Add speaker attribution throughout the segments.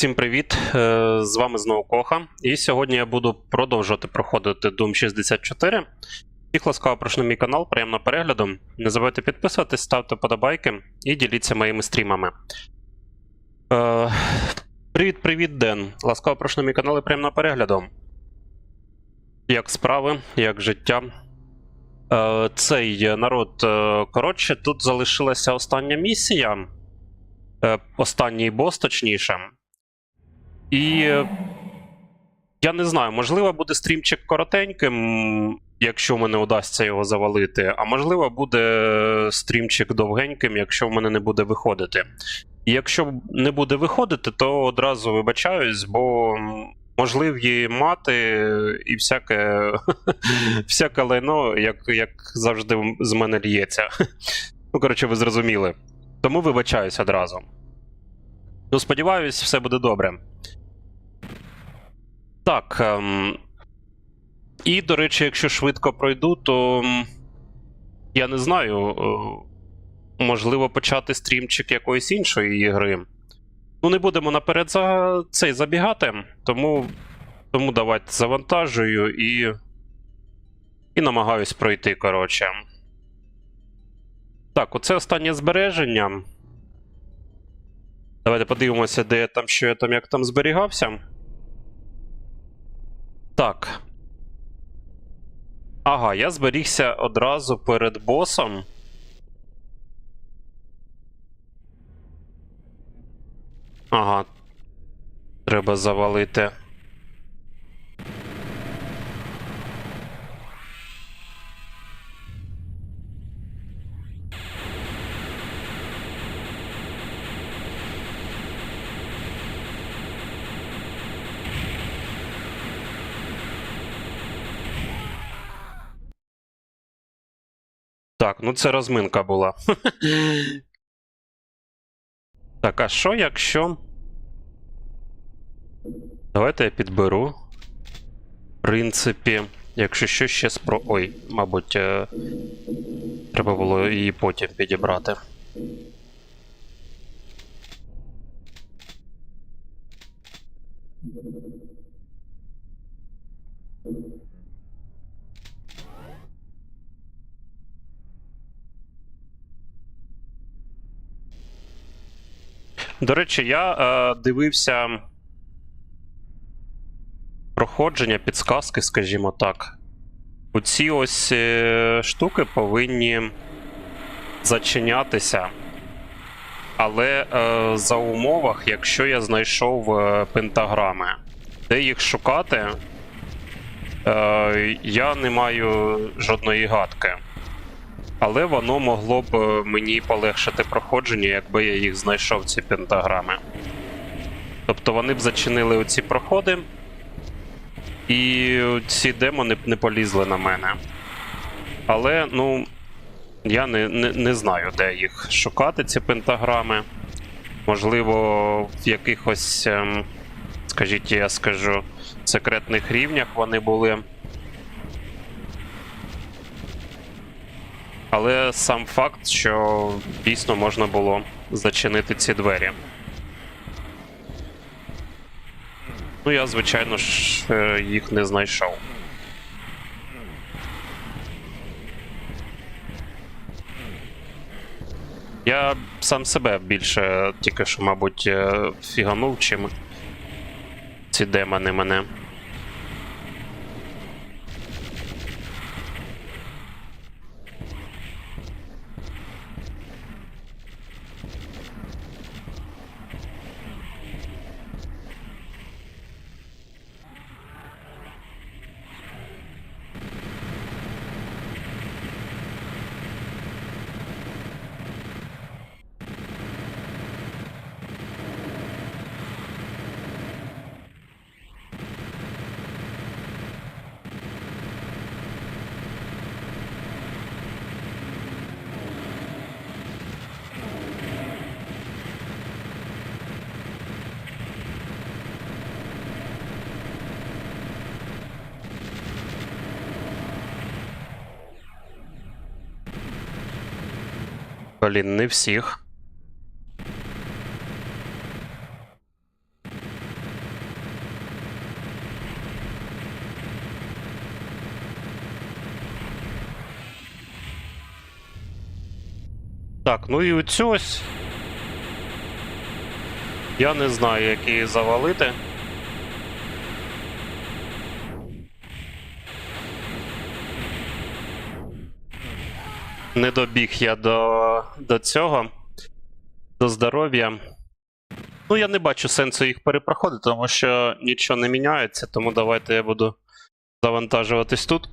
Speaker 1: Всім привіт! Е, З вами знову Коха. І сьогодні я буду продовжувати проходити Doom 64. Всіх ласкаво прошу мій канал, приємного перегляду. Не забувайте підписуватись, ставте подобайки і діліться моїми стрімами. Е, Привіт-привіт, Ден. Ласкаво прошу мій канал і приємного перегляду. Як справи, як життя. Е, Цей народ. е, Коротше, тут залишилася остання місія. Е, Останній бос, точніше. І е, я не знаю, можливо, буде стрімчик коротеньким, якщо мене удасться його завалити, а можливо, буде стрімчик довгеньким, якщо в мене не буде виходити. І якщо не буде виходити, то одразу вибачаюсь, бо можливі мати і всяке, всяке лайно, як, як завжди з мене лється. Ну, коротше, ви зрозуміли. Тому вибачаюсь одразу. Ну, сподіваюсь, все буде добре. Так. Ем... І, до речі, якщо швидко пройду, то я не знаю. е, Можливо, почати стрімчик якоїсь іншої ігри. Ну, не будемо наперед за цей забігати, тому, тому давайте завантажую і. І намагаюсь пройти, коротше. Так, оце останнє збереження. Давайте подивимося, де я там, що я там, як там зберігався. Так. Ага, я зберігся одразу перед босом. Ага. Треба завалити. Так, ну це розминка була. Так, а що якщо. Давайте я підберу. В принципі, якщо що ще спро. Ой, мабуть, е... треба було її потім підібрати. До речі, я е, дивився проходження, підсказки, скажімо так. Оці ось е, штуки повинні зачинятися. Але е, за умовах, якщо я знайшов е, пентаграми, де їх шукати, е, я не маю жодної гадки. Але воно могло б е, мені полегшити проходження, якби я їх знайшов, ці пентаграми. Тобто вони б зачинили оці проходи, і ці демони б не полізли на мене. Але, ну, я не, не, не знаю, де їх шукати, ці пентаграми. Можливо, в якихось, ем, скажіть, я скажу, секретних рівнях вони були. Але сам факт, що дійсно можна було зачинити ці двері. Ну, я, звичайно ж, е, їх не знайшов. Я сам себе більше тільки що, мабуть, е, фіганув, чим ці демони мене. Блін, не всіх. Так, ну і оцю ось. Я не знаю, як її завалити. Не добіг я до, до цього, до здоров'я. Ну, я не бачу сенсу їх перепроходити, тому що нічого не міняється, тому давайте я буду завантажуватись тут.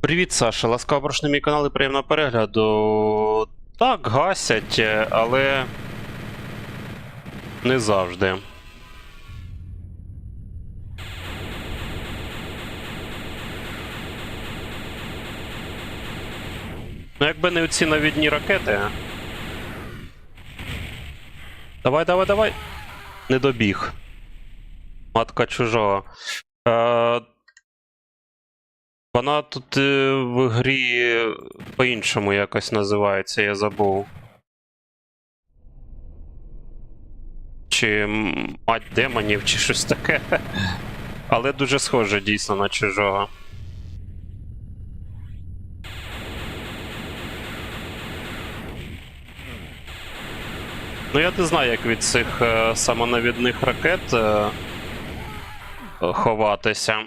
Speaker 1: Привіт, Саша. Ласкаво прошу на мій канал і приємного перегляду. Так, гасять, але не завжди. Ну, якби не оці навідні ракети. Давай, давай, давай. Не добіг. Матка чужого. Е, вона тут е, в грі по-іншому якось називається, я забув. Чи мать демонів, чи щось таке. Але дуже схоже дійсно на чужого. Ну, я не знаю, як від цих е, самонавідних ракет е, ховатися.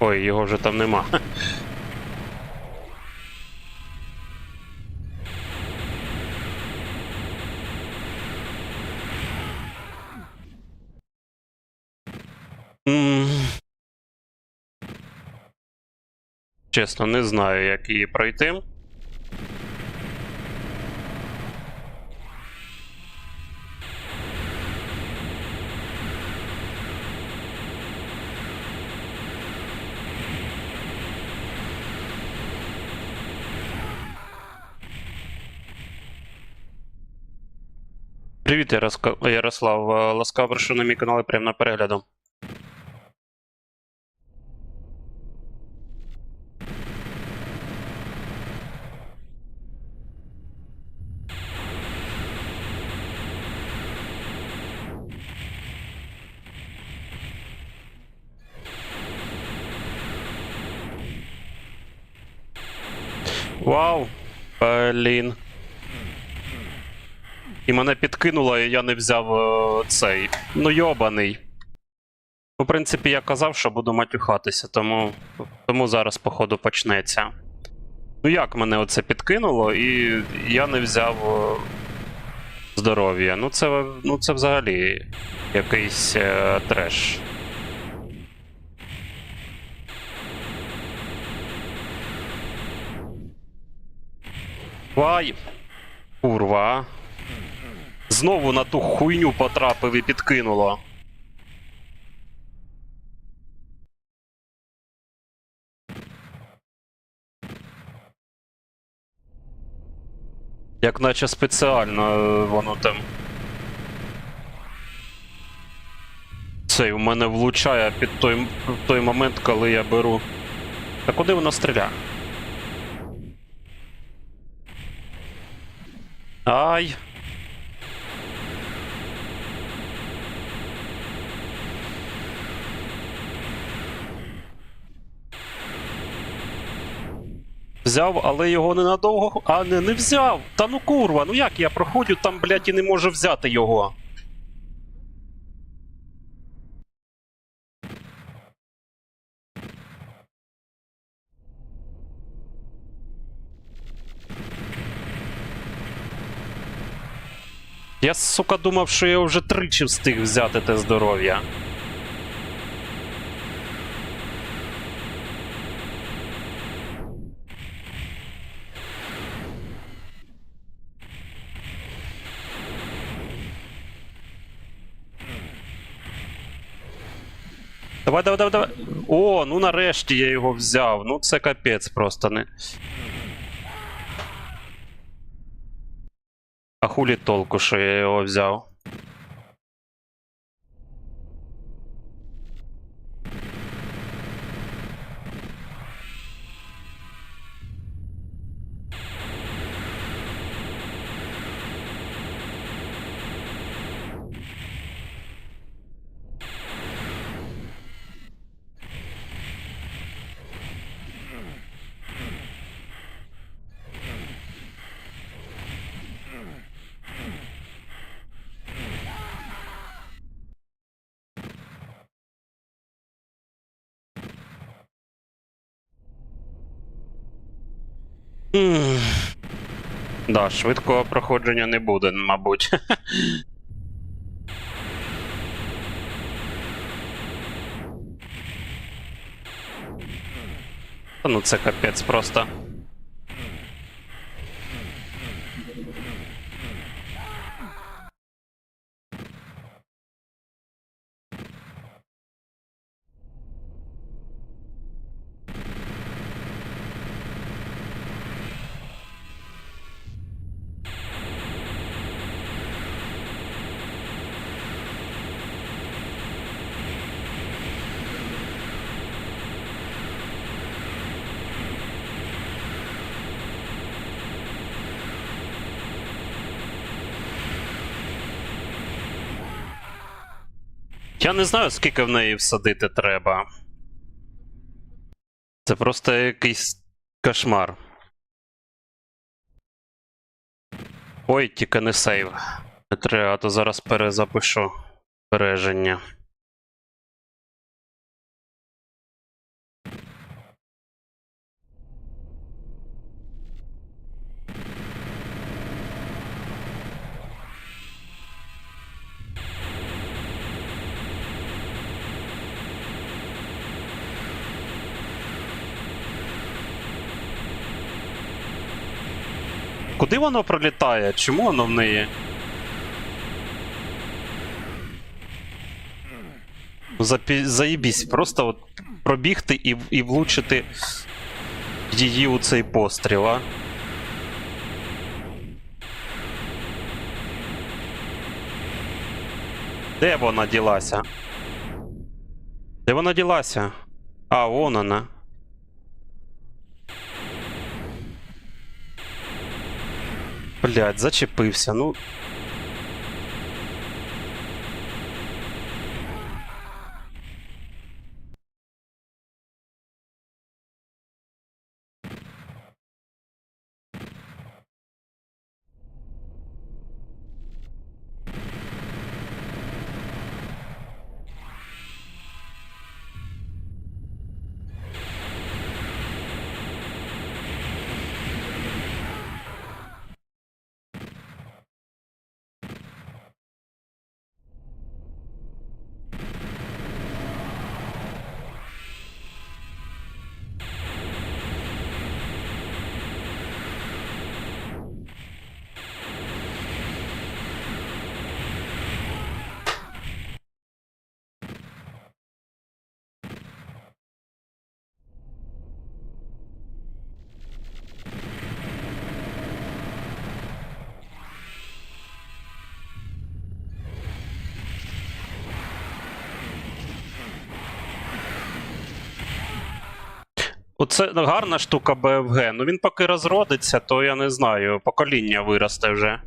Speaker 1: Ой, його вже там нема. Чесно, не знаю, як її пройти. Привіт, Ярослав. Е, Ласкаво прошу на мій канал і прямо на перегляду. Вау! Блін. І мене підкинуло, і я не взяв е, цей. Ну, йобаний. В принципі, я казав, що буду матюхатися, тому, тому зараз, походу, почнеться. Ну, як мене оце підкинуло, і я не взяв е, здоров'я. Ну, це, ну, це взагалі якийсь е, треш. Вай! Курва. Знову на ту хуйню потрапив і підкинуло. Як наче спеціально е, воно там. Цей у мене влучає під той, той момент, коли я беру. Та куди воно стріляє? Ай. Взяв, але його ненадовго. А не, не взяв. Та ну курва, ну як я проходжу там, блядь, і не можу взяти його. Я, сука, думав, що я вже тричі встиг взяти те здоров'я. Давай, давай, давай, давай. О, ну нарешті я його взяв. Ну це капець просто не. Хулі толку, що я його взяв. Да, швидкого проходження не буде, мабуть. Ну це капець просто. Я не знаю, скільки в неї всадити треба. Це просто якийсь кошмар. Ой, тільки не сейв. Не треба, а то зараз перезапишу береження. Куди воно пролітає? Чому воно в неї? Запі... Заїбісь, просто от пробігти і, і влучити її у цей постріл, а? Де вона ділася? Де вона ділася? А, вон вона. Блять, зачепився, ну. Оце гарна штука БФГ. Ну він поки розродиться, то я не знаю, покоління виросте вже.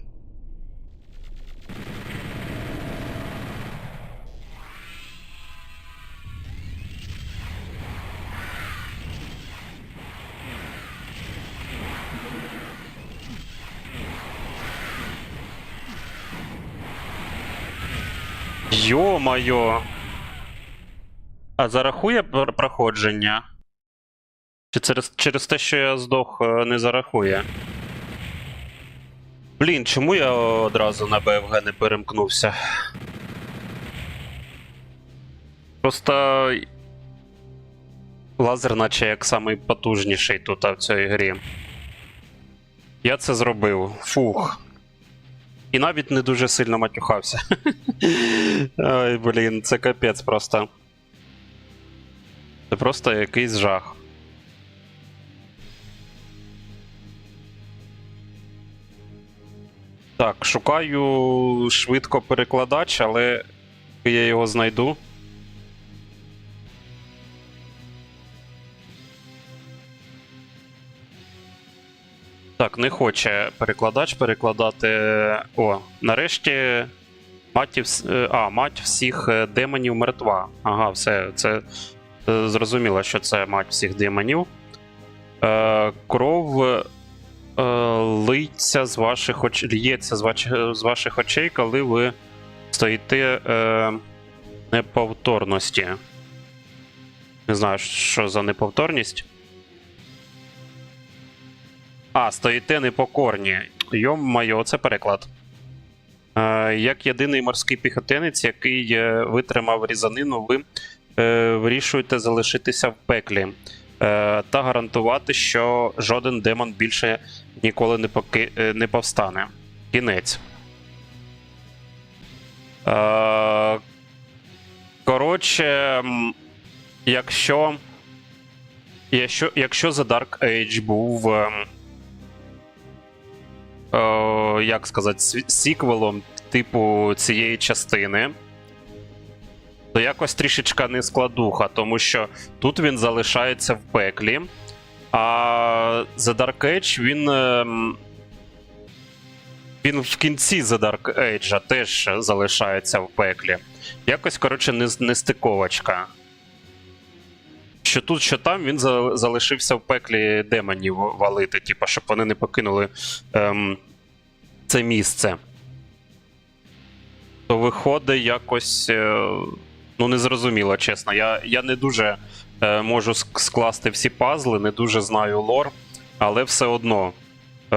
Speaker 1: Йо-майо. А зарахує проходження? Чи через, через те, що я здох, е, не зарахує? Блін, чому я одразу на БФГ не перемкнувся? Просто. Лазер, наче як самий потужніший тут в цій грі. Я це зробив. Фух. І навіть не дуже сильно матюхався. Ой, блін, це капець просто. Це просто якийсь жах. Так, шукаю швидко перекладач, але я його знайду. Так, не хоче перекладач перекладати. О, нарешті. Маті вс... е, А, мать всіх е, демонів мертва. Ага, все, це е, зрозуміло, що це мать всіх демонів. Е, кров е, литься з ваших оч... лється з, вач... з ваших очей, коли ви стоїте е, неповторності. Не знаю, що за неповторність. А, стоїте непокорні. Йо-майо, це переклад. Е, як єдиний морський піхотинець, який е, витримав різанину, ви е, вирішуєте залишитися в пеклі та гарантувати, що жоден демон більше ніколи не, поки, е, не повстане. Кінець. Е, коротше, якщо, якщо, якщо The Dark Age був. е, як сказати, сіквелом типу цієї частини, то якось трішечка не складуха, тому що тут він залишається в пеклі, а The Dark Age він. ем, Він в кінці The Dark Age теж залишається в пеклі. Якось, коротше, не, не стиковочка. Що тут, що там, він за- залишився в пеклі демонів валити, типу, щоб вони не покинули ем, це місце. То виходить якось. Е, ну, незрозуміло, чесно. Я, я не дуже е, можу скласти всі пазли, не дуже знаю лор, але все одно. Е,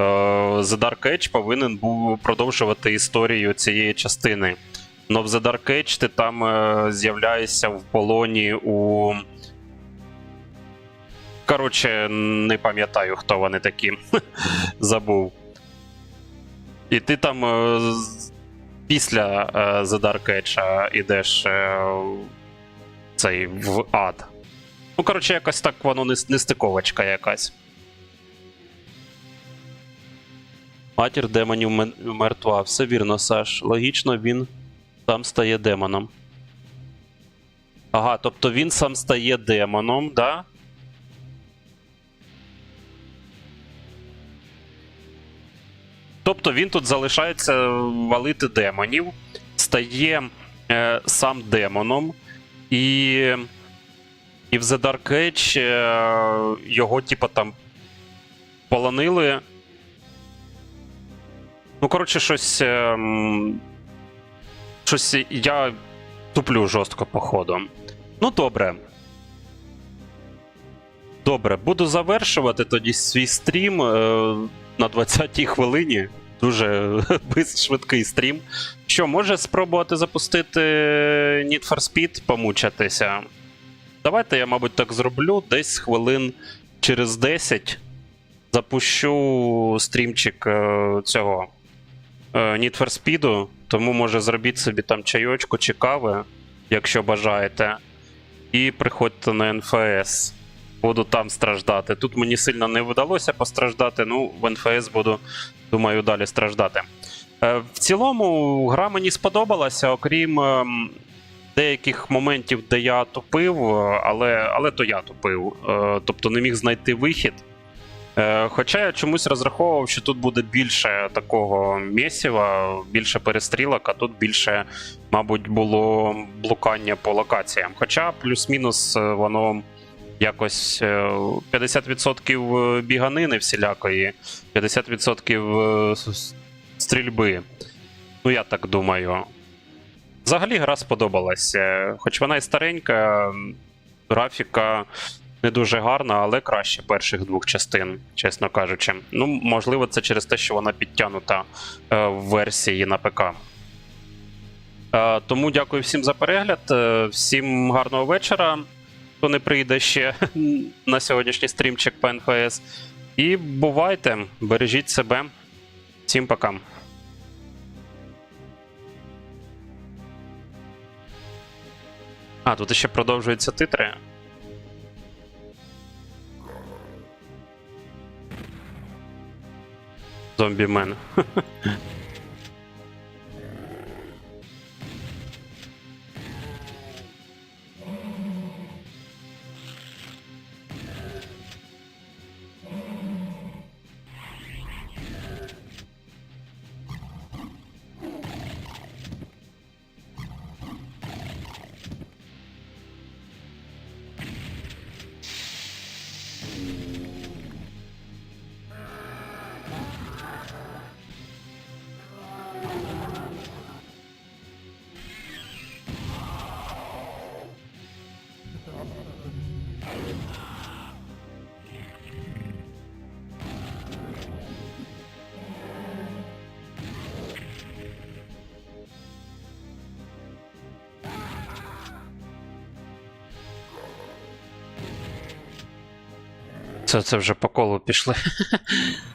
Speaker 1: The Dark Age повинен був продовжувати історію цієї частини. Но в The Dark Age ти там е, з'являєшся в полоні у. Коротше, не пам'ятаю, хто вони такі. Забув. І ти там е, після е, The Dark Age ідеш е, цей в ад. Ну, коротше, якось так воно не, не стиковочка якась. Матір демонів мертва. Все вірно, Саш. Логічно, він сам стає демоном. Ага, тобто він сам стає демоном, да? Тобто він тут залишається валити демонів, стає е, сам демоном, і, і в The Dark Age е, його, типа, там полонили. Ну, коротше, щось. Е, щось я туплю жорстко, походу. Ну, добре. Добре, буду завершувати тоді свій стрім е, на 20-й хвилині. Дуже швидкий стрім. Що, може спробувати запустити Need for Speed, помучатися? Давайте я, мабуть, так зроблю. Десь хвилин через 10 запущу стрімчик е, цього е, Need for Speed, тому може зробіть собі там чайочку чи кави, якщо бажаєте. І приходьте на НФС. Буду там страждати. Тут мені сильно не вдалося постраждати, ну в НФС буду, думаю, далі страждати. Е, В цілому, гра мені сподобалася, окрім ем, деяких моментів, де я тупив, е, але, але то я тупив. Е, Тобто не міг знайти вихід. Хоча я чомусь розраховував, що тут буде більше такого місіва, більше перестрілок, а тут більше, мабуть, було блукання по локаціям. Хоча плюс-мінус воно якось е, 50% біганини всілякої, 50% е, стрільби. Ну, я так думаю. Взагалі гра сподобалась. Е, Хоч вона і старенька, графіка не дуже гарна, але краще перших двох частин, чесно кажучи. Ну, можливо, це через те, що вона підтягнута е, в версії на ПК. Е, Тому дякую всім за перегляд. е, Всім гарного вечора. Хто не прийде ще на сьогоднішній стрімчик по НФС. І бувайте, бережіть себе. Всім пока. А, тут ще продовжуються титри. Зомбімен. Це, це вже по колу пішли.